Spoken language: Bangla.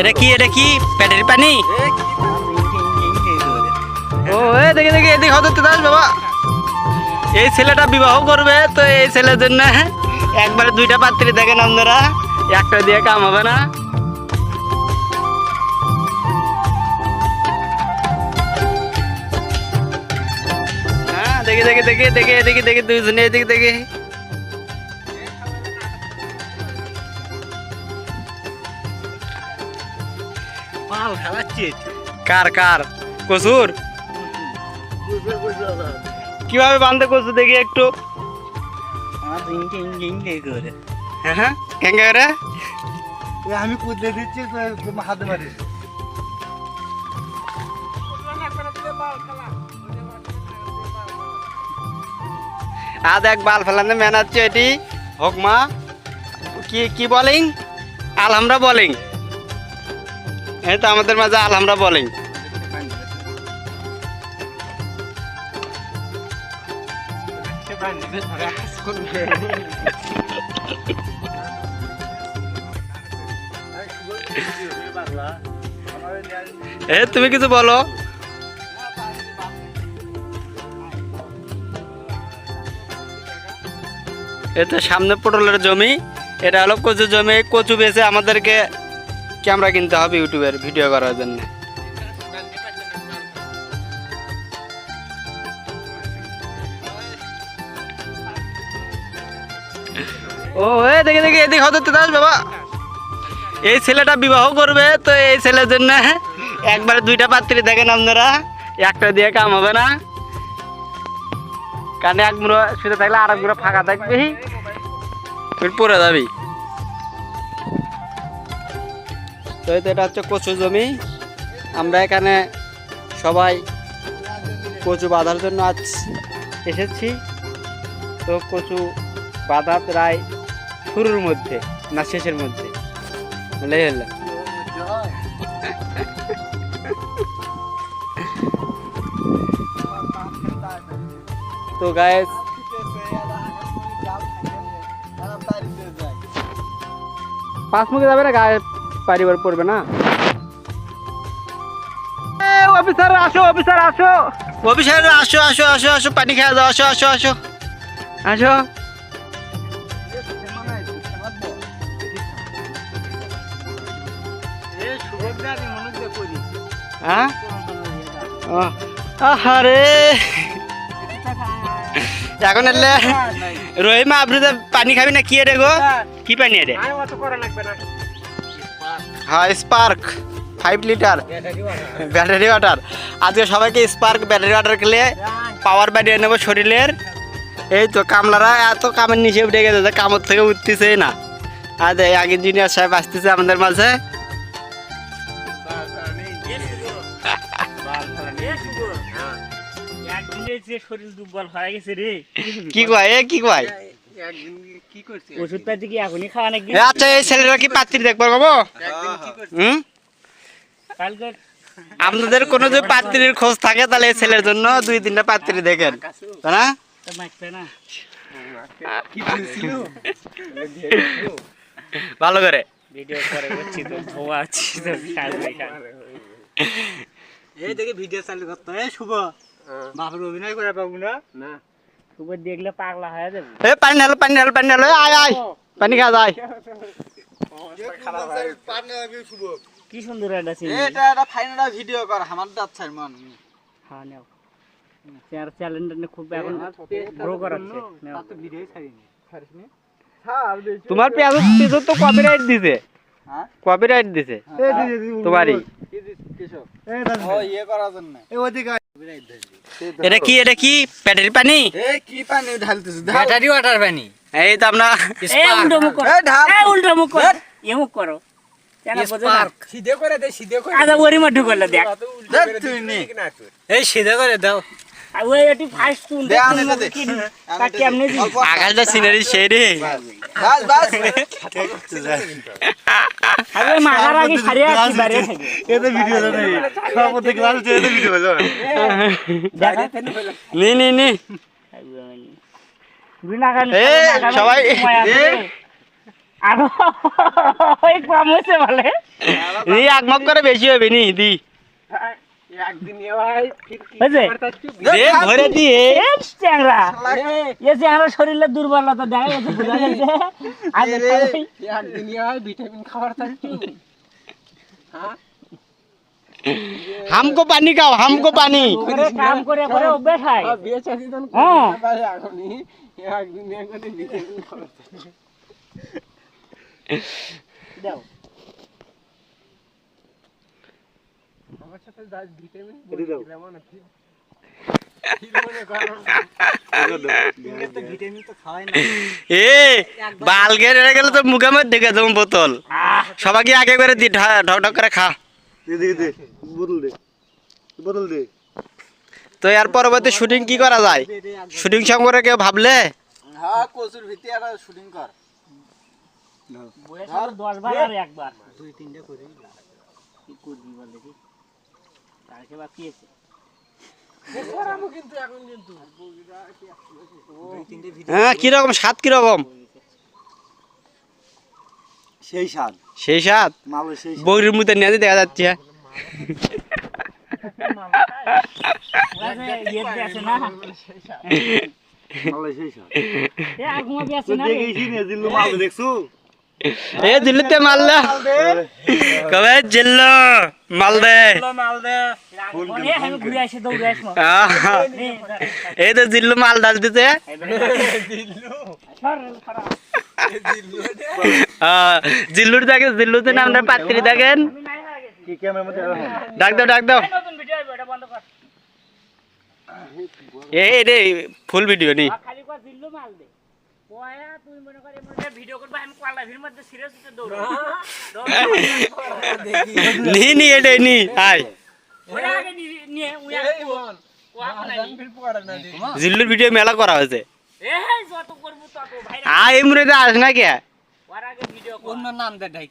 এটা কি এটা কি? প্যাটের পানি? ও দেখে দেখে, এদিকে হতে দাস বাবা। এই ছেলেটা বিবাহ করবে, তো এই ছেলের জন্য একবারে দুইটা পাত্রী দেখেন আপনারা। একটা দিয়ে কাম হবে না। হ্যাঁ দেখে দেখে দেখে দেখে দেখে, দুইজনে এদিকে, দেখে। পাল খেলাচ্ছিস কার কার? কসুর কীভাবে বান্ধে কসু দেখি একটু? হ্যাঁ হ্যাঁ কেঙ্গা আমি কুদলে দিচ্ছি তুই হাতে মারিস আজ এক বাল ফেলানে মেনাচ্ছে এটি। হোক মা কি কি বলিং? আলহামরা বলিং। এই তো আমাদের মাঝে আলহামরা বলিং এ, তুমি কিছু বলো? এটা সামনে পটলের জমি, এটা হলো কচু জমি, কচু বেচে আমাদেরকে ক্যামেরা কিনতে হবে ইউটিউবের ভিডিও করার জন্য। ও, এ, দেখে দেখে, এদিকে হতে দাস বাবা। এই ছেলেটা বিবাহ করবে, তো এই ছেলের জন্য একবারে দুইটা পাত্রী দেখেন আপনারা, একটা দিয়ে কাম হবে না। কারণ এক মুড়ো শুতে থাকলে আর এক ফাঁকা থাকবে। পরে যাবি। তো এটা হচ্ছে কচু জমি। আমরা এখানে সবাই কচু বাঁধার জন্য আজ এসেছি। তো কচু বাঁধা প্রায় শুরুর মধ্যে, না শেষের মধ্যে। তো গায়ে পাঁচ মুখে যাবে না গায়ে পারিবার পড়বে না। অফিসার আসো অফিসার আসো। অফিসার আসো আসো আসো আসো পানি খেয়ে দাও আসো আসো আসো। আসো। হ্যাঁ? আহারে। এখন এলে রহিমা আপনি পানি খাবি না কি এরে গো? কি পানি এরে হ্যাঁ spark. Five litre battery water আজকে সবাইকে স্পার্ক ব্যাটারি ওয়াটার খেলে পাওয়ার বাড়িয়ে নেব শরীরের। এই তো কামলারা এত কামের নিচে উঠে গেছে যে কামড় থেকে উঠতেছে না। আজ এই আগের জুনিয়র সাহেব আসতেছে আমাদের মাঝে। কি কয় এ কি কয়? কি করছিস ওষুধ পাতি কি এখনই খাওয়া নাকি? আচ্ছা এই ছেলেরা কি পাত্রী দেখব বাবু একদিন কি করছিস হুম? কালকে আপনাদের কোনো যদি পাত্রীর খোঁজ থাকে তাহলে এই ছেলের জন্য দুই তিনটা পাত্রী দেখেন। তাই না? ভালো করে। ভিডিও করে করছি তো ধোয়া আছি তো এই দেখে ভিডিও চালু করতে শুভ। বাপের অভিনয় করে পাবো না? না। উপর দেখলে পাগলা হয়ে যাবে। এ পানি ঢালো পানি ঢালো পানি ঢালো আয় আয়। পানি খাওয়া যায় কি সুন্দর একটা সিন এটা একটা ফাইনাল ভিডিও কর আমার দাঁত মন হ্যাঁ নাও। চ্যালেঞ্জটা খুব এখন গ্রো করাচ্ছে। নাও। তো ভিডিও ছাড়িনি। তোমার পেঁয়াজ পেঁয়াজ তো কপিরাইট দিছে। হ্যাঁ? কপিরাইট দিছে। তোমারই। ও ইয়ে করার জন্য। এটা কি এটা কি? প্যাটের পানি? কি পানি ব্যাটারি ওয়াটার পানি। এই তো আমরা উল্টো মুখ করো। উল্টো মুখ এ মুখ আকাশটা সিনারি সেই রে বাস বাস। আর ওই মাগার আগে সারিয়ে আসি বাইরে এটা ভিডিও নেই। সভাপতি ক্লাস এটা ভিডিও হলো নি নি নি। বিনা গান এ, সবাই- আরও। ওই কম হয়েছে বলে। নি আগমক করে বেশি হবে নি দি। শরীরের হামকো পানি খাও হামকো পানি। একদিন না। রেড়ে গেলে তো মুখে দেখে দেবো বোতল। সবাইকে আগে করে দি ঢা- ঢক ঢক করে খা। দে দে দে বোতল দে তো এর পরবর্তী শুটিং কি করা যায়? শুটিং সম্পর্কে কেউ ভাবলে? হ্যাঁ একবার। দুই তিনটা করে কি করবি বল দেখি তারকে বাকি আছে দুই তিনটে ভিডিও হ্যাঁ কীরকম স্বাদ কীরকম? সেই স্বাদ। সেই স্বাদ? মালের সেই স্বাদ। বৌরির মধ্যে নিয়ে দেখা যাচ্ছে। ওরা এ আগুমা আছে তো না রে। দেখেছি না জিল্লু মাল দিল্লিতে মালদা কবে জিল্লো নে, ধর। এই তো জিল্লু মাল ডাল দিতে জিল্লুর দেখেন জিল্লুতে নামটা পাত্রী রাখো ডাক দাও ডাক দাও এই রে ফুল ভিডিও নি খালি দিল্লু মাল দে। পয়া তুই মনে কর এমন ভিডিও করবা, আমি কলা মধ্যে serious হতে দৌড়াবো। দৌড়াবো। নি নি এটাই নি আয়। ওরা আগে নি- নিয়ে, উই আগে। কোয়া বানাই। জিল্লুর ভিডিও মেলা করা হয়েছে। এই যত করব আয় এই আস না কে? ওর আগে ভিডিও কর। নাম দে ঢাই